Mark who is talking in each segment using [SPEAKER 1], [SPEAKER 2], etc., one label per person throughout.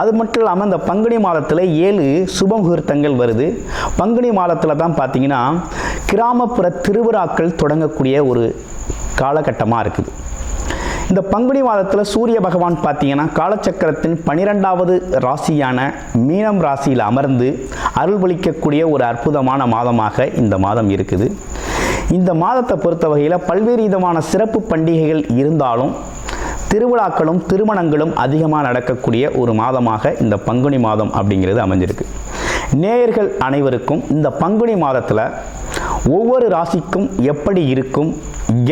[SPEAKER 1] அது மட்டும் இல்லாமல் இந்த பங்குனி மாதத்தில் ஏழு சுப முகூர்த்தங்கள் வருது. பங்குனி மாதத்தில் தான் பார்த்தீங்கன்னா கிராமப்புற திருவிழாக்கள் தொடங்கக்கூடிய ஒரு காலகட்டமாக இருக்குது. இந்த பங்குனி மாதத்தில் சூரிய பகவான் பார்த்தீங்கன்னா காலச்சக்கரத்தின் பனிரெண்டாவது ராசியான மீனம் ராசியில் அமர்ந்து அருள்பளிக்கக்கூடிய ஒரு அற்புதமான மாதமாக இந்த மாதம் இருக்குது. இந்த மாதத்தை பொறுத்த வகையில் பல்வேறு விதமான சிறப்பு பண்டிகைகள் இருந்தாலும் திருவிழாக்களும் திருமணங்களும் அதிகமாக நடக்கக்கூடிய ஒரு மாதமாக இந்த பங்குனி மாதம் அப்படிங்கிறது அமைஞ்சிருக்கு. நேயர்கள் அனைவருக்கும் இந்த பங்குனி மாதத்தில் ஒவ்வொரு ராசிக்கும் எப்படி இருக்கும்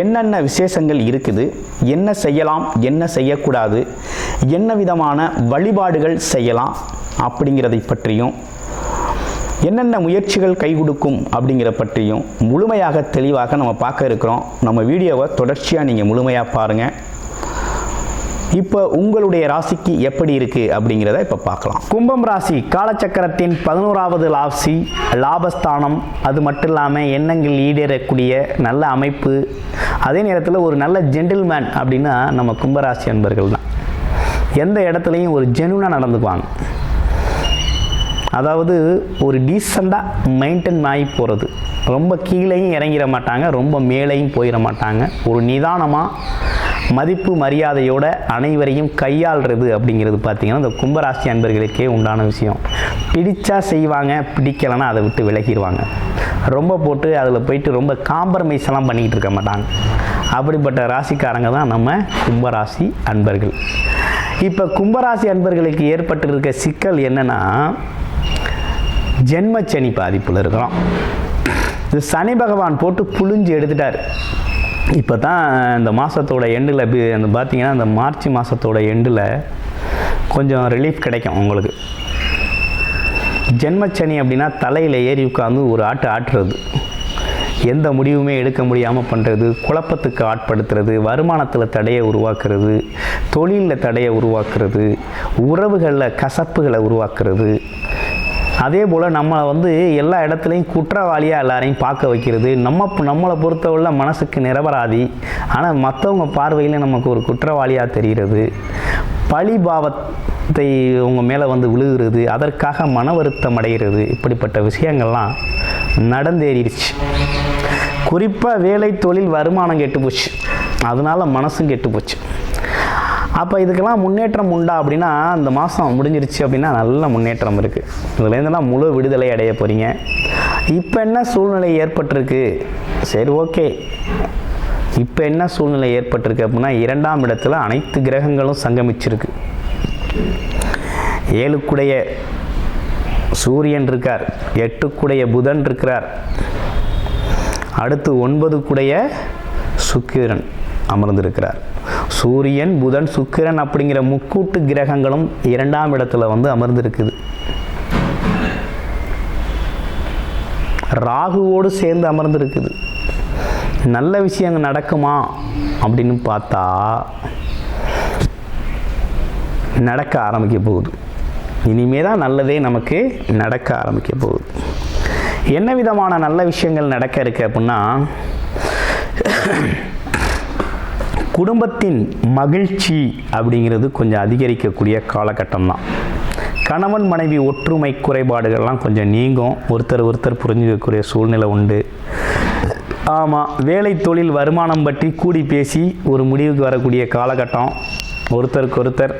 [SPEAKER 1] என்னென்ன விசேஷங்கள் இருக்குது என்ன செய்யலாம் என்ன செய்யக்கூடாது என்ன விதமான வழிபாடுகள் செய்யலாம் அப்படிங்கிறதை பற்றியும் என்னென்ன முயற்சிகள் கை கொடுக்கும் அப்படிங்கிற பற்றியும் முழுமையாக தெளிவாக நம்ம பார்க்க இருக்கிறோம். நம்ம வீடியோவை தொடர்ச்சியாக நீங்கள் முழுமையாக பாருங்கள் இப்போ உங்களுடைய ராசிக்கு எப்படி இருக்கு அப்படிங்கிறத இப்போ பார்க்கலாம். கும்பம் ராசி காலச்சக்கரத்தின் பதினோராவது ராசி லாபஸ்தானம் அது மட்டும் இல்லாமல் எண்ணங்கள் ஈடேறக்கூடிய நல்ல அமைப்பு. அதே நேரத்தில் ஒரு நல்ல ஜென்டில்மேன் அப்படின்னா நம்ம கும்பராசி அன்பர்கள் தான். எந்த இடத்துலையும் ஒரு ஜெனுனாக நடந்துக்குவாங்க. அதாவது ஒரு டீசெண்டாக மெயின்டைன் ஆகி போகிறது ரொம்ப கீழேயும் இறங்கிட மாட்டாங்க ரொம்ப மேலேயும் போயிட மாட்டாங்க. ஒரு நிதானமாக மதிப்பு மரியாதையோட அனைவரையும் கையாளுறது அப்படிங்கிறது பார்த்திங்கன்னா இந்த கும்பராசி அன்பர்களுக்கே உண்டான விஷயம். பிடிச்சா செய்வாங்க பிடிக்கலைன்னா அதை விட்டு விலகிடுவாங்க ரொம்ப போட்டு அதில் போயிட்டு ரொம்ப காம்ப்ரமைஸ் எல்லாம் பண்ணிக்கிட்டு இருக்க மாட்டாங்க. அப்படிப்பட்ட ராசிக்காரங்க தான் நம்ம கும்பராசி அன்பர்கள். இப்போ கும்பராசி அன்பர்களுக்கு ஏற்பட்டிருக்க சிக்கல் என்னென்னா ஜென்மச்சனி பாதிப்பில் இருக்கிறோம் இது சனி பகவான் போட்டு புழிஞ்சு எடுத்துட்டார். இப்போ தான் இந்த மாதத்தோட எண்டில் அந்த பார்த்தீங்கன்னா அந்த மார்ச் மாதத்தோட எண்டில் கொஞ்சம் ரிலீஃப் கிடைக்கும் உங்களுக்கு. ஜென்மச்சனி அப்படின்னா தலையில் ஏறி உட்காந்து ஒரு ஆட்டு ஆட்டுறது. எந்த முடிவுமே எடுக்க முடியாமல் பண்ணுறது குழப்பத்துக்கு ஆட்படுத்துறது வருமானத்தில் தடையை உருவாக்குறது தொழிலில் தடையை உருவாக்குறது உறவுகளில் கசப்புகளை உருவாக்குறது அதே போல் நம்மளை வந்து எல்லா இடத்துலையும் குற்றவாளியாக எல்லாரையும் பார்க்க வைக்கிறது. நம்ம நம்மளை பொறுத்தவரை மனசுக்கு நிரபராதி. ஆனால் மற்றவங்க பார்வையில் நமக்கு ஒரு குற்றவாளியாக தெரிகிறது. பழிபாவத்தை உங்கள் மேலே வந்து விழுகிறது. அதற்காக மன வருத்தம் அடைகிறது. இப்படிப்பட்ட விஷயங்கள்லாம் நடந்தேறிடுச்சு. குறிப்பாக வேலை தொழில் வருமானம் கெட்டு போச்சு அதனால மனசும் கெட்டு போச்சு அப்போ இதுக்கெல்லாம் முன்னேற்றம் உண்டா அப்படின்னா இந்த மாதம் முடிஞ்சிருச்சு அப்படின்னா நல்ல முன்னேற்றம் இருக்குது இதுலேருந்துலாம் முழு விடுதலை அடைய போகிறீங்க இப்போ என்ன சூழ்நிலை ஏற்பட்டிருக்கு? சரி ஓகே. இப்போ என்ன சூழ்நிலை ஏற்பட்டிருக்கு அப்படின்னா இரண்டாம் இடத்துல அனைத்து கிரகங்களும் சங்கமிச்சிருக்கு. ஏழுக்குடைய சூரியன் இருக்கார் எட்டுக்குடைய புதன் இருக்கிறார். அடுத்து ஒன்பதுக்குடைய சுக்கிரன் அமர்ந்திருக்கிறார். சூரியன் புதன் சுக்கிரன் அப்படிங்கிற முக்கூட்டு கிரகங்களும் இரண்டாம் இடத்துல வந்து அமர்ந்திருக்குது. ராகுவோடு சேர்ந்து அமர்ந்திருக்குது. நல்ல விஷயங்கள் நடக்குமா அப்படின்னு பார்த்தா நடக்க ஆரம்பிக்க போகுது. இனிமே தான் நல்லதே நமக்கு நடக்க ஆரம்பிக்க போகுது. என்ன விதமான நல்ல விஷயங்கள் நடக்க இருக்கு அப்படின்னா குடும்பத்தின் மகிழ்ச்சி அப்படிங்கிறது கொஞ்சம் அதிகரிக்கக்கூடிய காலகட்டம் தான் கணவன் மனைவி ஒற்றுமை குறைபாடுகள்லாம் கொஞ்சம் நீங்கும். ஒருத்தர் ஒருத்தர் புரிஞ்சுக்கக்கூடிய சூழ்நிலை உண்டு. ஆமாம் வேலை தொழில் வருமானம் பற்றி கூடி பேசி ஒரு முடிவுக்கு வரக்கூடிய காலகட்டம். ஒருத்தருக்கு ஒருத்தர்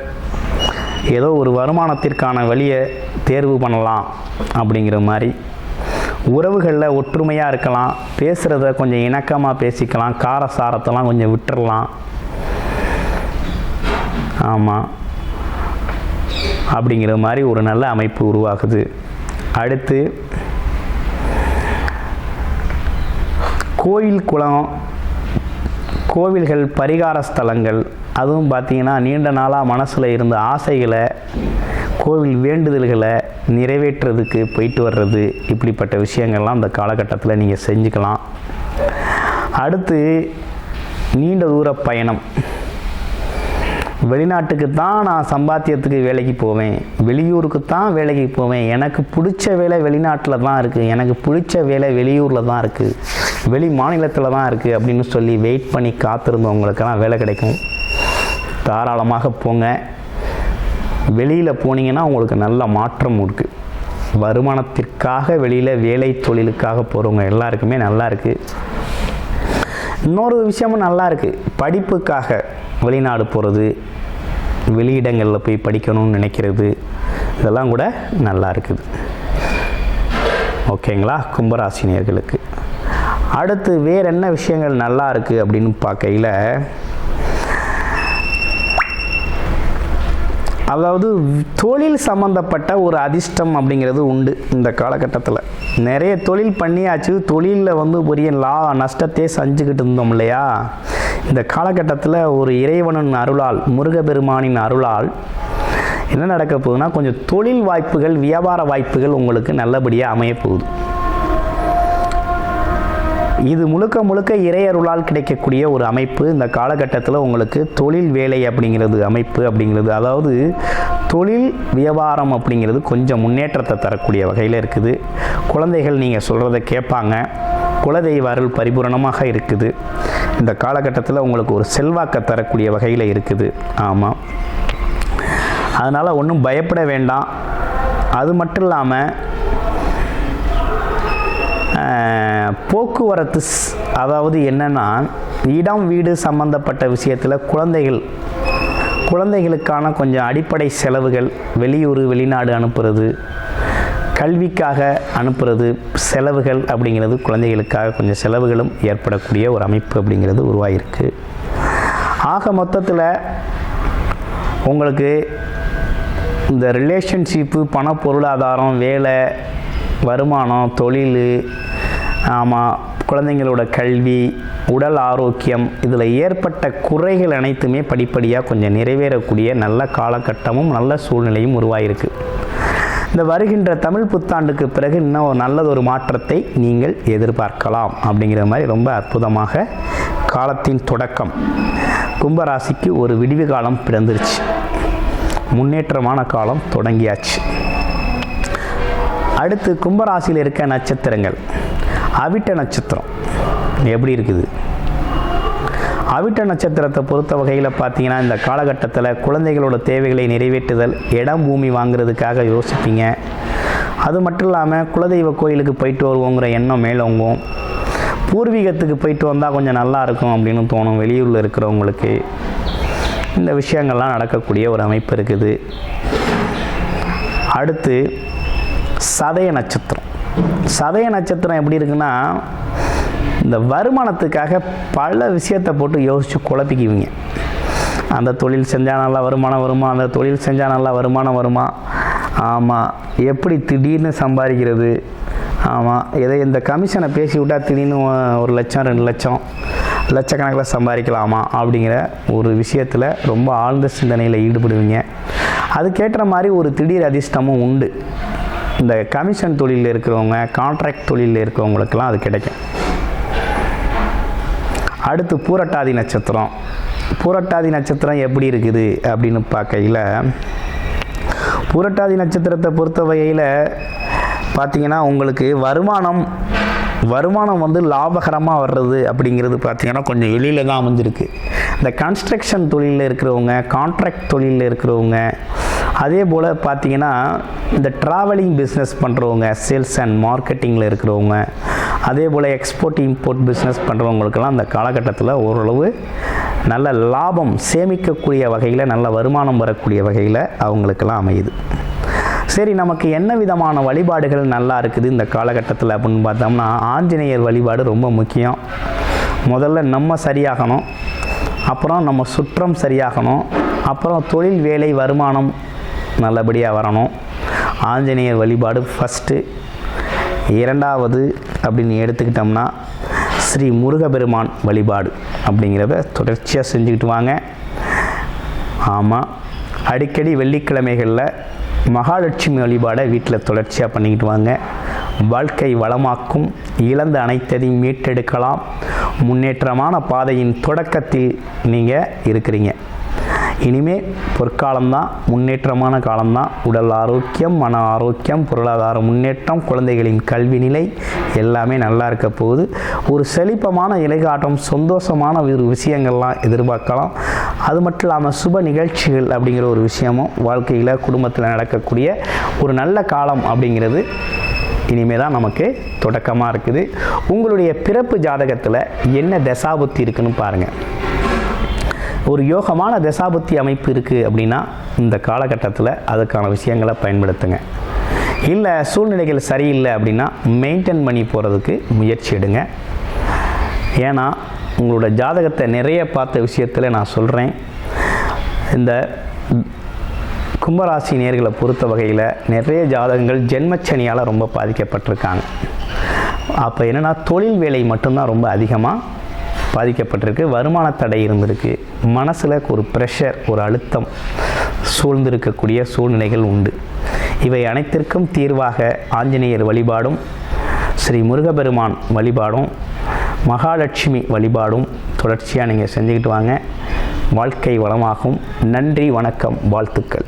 [SPEAKER 1] ஏதோ ஒரு வருமானத்திற்கான வழியை தேர்வு பண்ணலாம் அப்படிங்கிற மாதிரி உறவுகளில் ஒற்றுமையாக இருக்கலாம் பேசுகிறத கொஞ்சம் இணக்கமாக பேசிக்கலாம் கார சாரத்தெல்லாம் கொஞ்சம் விட்டுறலாம். ஆமாம் அப்படிங்கிற மாதிரி ஒரு நல்ல அமைப்பு உருவாகுது. அடுத்து கோயில் குளம் கோவில்கள் பரிகார ஸ்தலங்கள் அதுவும் பார்த்தீங்கன்னா நீண்ட நாளாக மனசில் இருந்த ஆசைகளை கோவில் வேண்டுதல்களை நிறைவேற்றுறதுக்கு போயிட்டு வர்றது இப்படிப்பட்ட விஷயங்கள்லாம் அந்த காலகட்டத்தில் நீங்கள் செஞ்சுக்கலாம். அடுத்து நீண்ட தூர பயணம். வெளிநாட்டுக்கு தான் நான் சம்பாத்தியத்துக்கு வேலைக்கு போவேன். வெளியூருக்கு தான் வேலைக்கு போவேன். எனக்கு பிடிச்ச வேலை வெளிநாட்டில் தான் இருக்குது எனக்கு பிடிச்ச வேலை வெளியூரில் தான் இருக்குது வெளி மாநிலத்தில் தான் இருக்குது அப்படின்னு சொல்லி வெயிட் பண்ணி காத்திருந்தவங்களுக்கெல்லாம் வேலை கிடைக்கும். தாராளமாக போங்க. வெளியில் போனீங்கன்னா உங்களுக்கு நல்ல மாற்றம் இருக்குது வருமானத்திற்காக வெளியில் வேலை தொழிலுக்காக போகிறவங்க எல்லாருக்குமே நல்லா இருக்குது இன்னொரு விஷயமும் நல்லா இருக்குது படிப்புக்காக வெளிநாடு போகிறது வெளியிடங்களில் போய் படிக்கணும்னு நினைக்கிறது இதெல்லாம் கூட நல்லா இருக்குது. ஓகேங்களா கும்பராசினியர்களுக்கு அடுத்து வேறு என்ன விஷயங்கள் நல்லா இருக்குது அப்படின்னு பார்க்கையில் அதாவது தொழில் சம்மந்தப்பட்ட ஒரு அதிர்ஷ்டம் அப்படிங்கிறது உண்டு இந்த காலகட்டத்தில். நிறைய தொழில் பண்ணியாச்சு தொழிலில் வந்து பெரிய லா நஷ்டத்தையே செஞ்சுக்கிட்டு இருந்தோம் இல்லையா? இந்த காலகட்டத்தில் ஒரு இறைவனின் அருளால் முருகப்பெருமானின் அருளால் என்ன நடக்க போகுதுன்னா கொஞ்சம் தொழில் வாய்ப்புகள் வியாபார வாய்ப்புகள் உங்களுக்கு நல்லபடியாக அமைய போகுது. இது முழுக்க முழுக்க இறையருளால் கிடைக்கக்கூடிய ஒரு அமைப்பு. இந்த காலகட்டத்தில் உங்களுக்கு தொழில் வேலை அப்படிங்கிறது அமைப்பு அப்படிங்கிறது அதாவது தொழில் வியாபாரம் அப்படிங்கிறது கொஞ்சம் முன்னேற்றத்தை தரக்கூடிய வகையில் இருக்குது. குழந்தைகள் நீங்கள் சொல்கிறத கேட்பாங்க. குலதெய்வ அருள் பரிபூரணமாக இருக்குது. இந்த காலகட்டத்தில் உங்களுக்கு ஒரு செல்வாக்கை தரக்கூடிய வகையில் இருக்குது. ஆமாம் அதனால் ஒன்றும் பயப்பட வேண்டாம். அது மட்டும் இல்லாமல் போக்குவரத்து அதாவது என்னென்னா இடம் வீடு சம்மந்தப்பட்ட விஷயத்தில் குழந்தைகள் குழந்தைகளுக்கான கொஞ்சம் அடிப்படை செலவுகள் வெளியூர் வெளிநாடு அனுப்புறது கல்விக்காக அனுப்புறது செலவுகள் அப்படிங்கிறது குழந்தைகளுக்காக கொஞ்சம் செலவுகளும் ஏற்படக்கூடிய ஒரு அமைப்பு அப்படிங்கிறது உருவாகிருக்கு ஆக மொத்தத்தில் உங்களுக்கு இந்த ரிலேஷன்ஷிப்பு பண பொருளாதாரம் வேலை வருமானம் தொழில் ஆமாம் குழந்தைங்களோட கல்வி உடல் ஆரோக்கியம் இதில் ஏற்பட்ட குறைகள் அனைத்துமே படிப்படியாக கொஞ்சம் நிறைவேறக்கூடிய நல்ல காலகட்டமும் நல்ல சூழ்நிலையும் உருவாயிருக்கு. இந்த வருகின்ற தமிழ் புத்தாண்டுக்கு பிறகு இன்னும் ஒரு நல்லதொரு மாற்றத்தை நீங்கள் எதிர்பார்க்கலாம் அப்படிங்கிற மாதிரி ரொம்ப அற்புதமாக காலத்தின் தொடக்கம். கும்பராசிக்கு ஒரு விடிவு காலம் பிறந்துருச்சு. முன்னேற்றமான காலம் தொடங்கியாச்சு. அடுத்து கும்பராசியில் இருக்க நட்சத்திரங்கள். அவிட்ட நட்சத்திரம். எப்படி இருக்குது? அவிட்ட நட்சத்திரத்தை பொறுத்த வகையில் பார்த்தீங்கன்னா இந்த காலகட்டத்தில் குழந்தைகளோட தேவைகளை நிறைவேற்றுதல் இடம் பூமி வாங்குறதுக்காக யோசிப்பீங்க. அது மட்டும் இல்லாமல் குலதெய்வ கோயிலுக்கு போயிட்டு வருவோங்கிற எண்ணம் மேலோங்கும். பூர்வீகத்துக்கு போயிட்டு வந்தால் கொஞ்சம் நல்லா இருக்கும் அப்படின்னு தோணும் வெளியூரில் இருக்கிறவங்களுக்கு. இந்த விஷயங்கள்லாம் நடக்கக்கூடிய ஒரு அமைப்பு இருக்குது. அடுத்து சதய நட்சத்திரம். சதய நட்சத்திரம் எப்படி இருக்குன்னா இந்த வருமானத்துக்காக பல விஷயத்தை போட்டு யோசித்து குழப்பிக்குவீங்க. அந்த தொழில் செஞ்சால் நல்லா வருமானம் வருமா? அந்த தொழில் செஞ்சால் நல்லா வருமானம் வருமா? ஆமாம் எப்படி திடீர்னு சம்பாதிக்கிறது? ஆமாம் எதை இந்த கமிஷனை பேசி விட்டால் திடீர்னு ஒரு லட்சம் ரெண்டு லட்சம் லட்சக்கணக்கில் சம்பாதிக்கலாமா? அப்படிங்கிற ஒரு விஷயத்தில் ரொம்ப ஆழ்ந்த சிந்தனையில் ஈடுபடுவீங்க. அதுக்கேற்ற மாதிரி ஒரு திடீர் அதிர்ஷ்டமும் உண்டு. இந்த கமிஷன் தொழிலில் இருக்கிறவங்க கான்ட்ராக்ட் தொழிலில் இருக்கிறவங்களுக்கெல்லாம் அது கிடைக்கும். அடுத்து பூரட்டாதி நட்சத்திரம். பூரட்டாதி நட்சத்திரம் எப்படி இருக்குது அப்படின்னு பார்க்கையில் பூரட்டாதி நட்சத்திரத்தை பொறுத்த வகையில் பார்த்திங்கன்னா உங்களுக்கு வருமானம் வருமானம் வந்து லாபகரமாக வர்றது அப்படிங்கிறது பார்த்தீங்கன்னா கொஞ்சம் வெளியில் தான் அமைஞ்சிருக்கு. இந்த கன்ஸ்ட்ரக்ஷன் தொழிலில் இருக்கிறவங்க கான்ட்ராக்ட் தொழிலில் இருக்கிறவங்க அதே போல் பார்த்திங்கன்னா இந்த ட்ராவலிங் பிஸ்னஸ் பண்ணுறவங்க சேல்ஸ் அண்ட் மார்க்கெட்டிங்கில் இருக்கிறவங்க அதே போல் எக்ஸ்போர்ட் இம்போர்ட் பிஸ்னஸ் பண்ணுறவங்களுக்கெல்லாம் அந்த காலகட்டத்தில் ஓரளவு நல்ல லாபம் சேமிக்கக்கூடிய வகையில் நல்ல வருமானம் வரக்கூடிய வகையில் அவங்களுக்கெல்லாம் அமையுது. சரி நமக்கு என்ன விதமான வழிபாடுகள் நல்லா இருக்குது இந்த காலகட்டத்தில் அப்படின்னு பார்த்தோம்னா ஆஞ்சநேயர் வழிபாடு ரொம்ப முக்கியம். முதல்ல நம்ம சரியாகணும் அப்புறம் நம்ம சுற்றம் சரியாகணும் அப்புறம் தொழில் வேலை வருமானம் நல்லபடியாக வரணும். ஆஞ்சநேயர் வழிபாடு ஃபஸ்ட்டு இரண்டாவது அப்படின்னு எடுத்துக்கிட்டோம்னா ஸ்ரீ முருகபெருமான் வழிபாடு அப்படிங்கிறத தொடர்ச்சியாக செஞ்சுக்கிட்டு வாங்க. ஆமாம் அடிக்கடி வெள்ளிக்கிழமைகளில் மகாலட்சுமி வழிபாடை வீட்டில் தொடர்ச்சியாக பண்ணிக்கிட்டு வாங்க. வாழ்க்கை வளமாக்கும். இழந்த அனைத்தையும் மீட்டெடுக்கலாம். முன்னேற்றமான பாதையின் தொடக்கத்தில் நீங்கள் இருக்கிறீங்க. இனிமே பொற்காலம்தான் முன்னேற்றமான காலம்தான். உடல் ஆரோக்கியம் மன ஆரோக்கியம் பொருளாதார முன்னேற்றம் குழந்தைகளின் கல்வி நிலை எல்லாமே நல்லா இருக்க போகுது. ஒரு செழிப்பமான இலைகாட்டம் சந்தோஷமான ஒரு விஷயங்கள்லாம் எதிர்பார்க்கலாம். அது மட்டும் இல்லாமல் சுப நிகழ்ச்சிகள் அப்படிங்கிற ஒரு விஷயமும் வாழ்க்கையில் குடும்பத்தில் நடக்கக்கூடிய ஒரு நல்ல காலம் அப்படிங்கிறது இனிமே தான் நமக்கு தொடக்கமாக இருக்குது. உங்களுடைய பிறப்பு ஜாதகத்தில் என்ன தசாபுத்தி இருக்குன்னு பாருங்கள் ஒரு யோகமான தசாபுத்தி அமைப்பு இருக்குது அப்படின்னா இந்த காலகட்டத்தில் அதுக்கான விஷயங்களை பயன்படுத்துங்க. இல்லை சூழ்நிலைகள் சரியில்லை அப்படின்னா மெயின்டைன் பண்ணி போகிறதுக்கு முயற்சி எடுங்க. ஏன்னா உங்களோட ஜாதகத்தை நிறைய பார்த்த விஷயத்தில் நான் சொல்கிறேன் இந்த கும்பராசி நேர்களை பொறுத்த வகையில் நிறைய ஜாதகங்கள் ஜென்மச்சனியால் ரொம்ப பாதிக்கப்பட்டிருக்காங்க. அப்போ என்னென்னா தொழில் வேலை மட்டும்தான் ரொம்ப அதிகமாக பாதிக்கப்பட்டிருக்கு. வருமான தடை இருந்திருக்கு. மனசில் ஒரு ப்ரெஷர் ஒரு அழுத்தம் சூழ்ந்திருக்கக்கூடிய சூழ்நிலைகள் உண்டு. இவை அனைத்திற்கும் தீர்வாக ஆஞ்சநேயர் வழிபாடும் ஸ்ரீ முருகபெருமான் வழிபாடும் மகாலட்சுமி வழிபாடும் தொடர்ச்சியாக நீங்கள் செஞ்சுக்கிட்டு வாங்க. வாழ்க்கை வளமாகும். நன்றி வணக்கம் வாழ்த்துக்கள்.